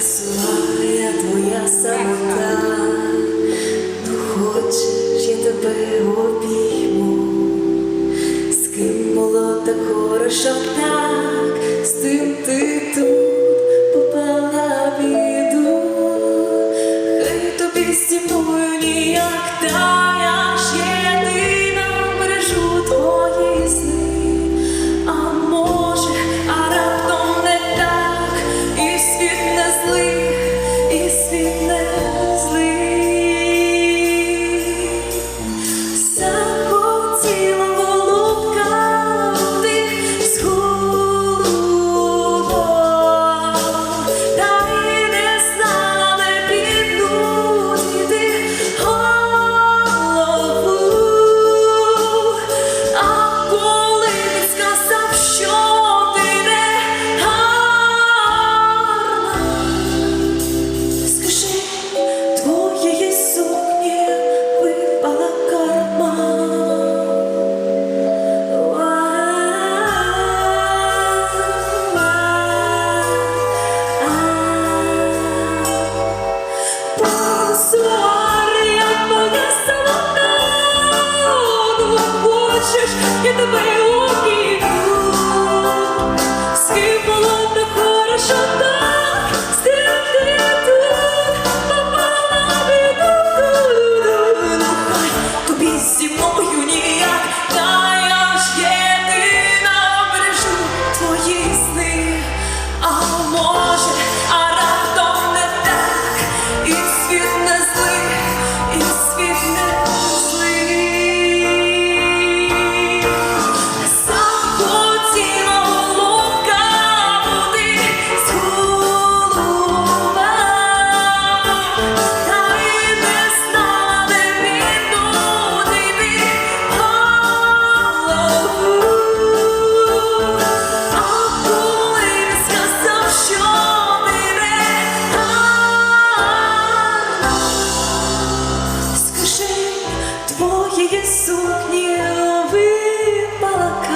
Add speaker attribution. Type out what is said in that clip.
Speaker 1: Своя твоя самота, ну хочеш, я тебе обійму, з ким було так хорошо так, сукні випала.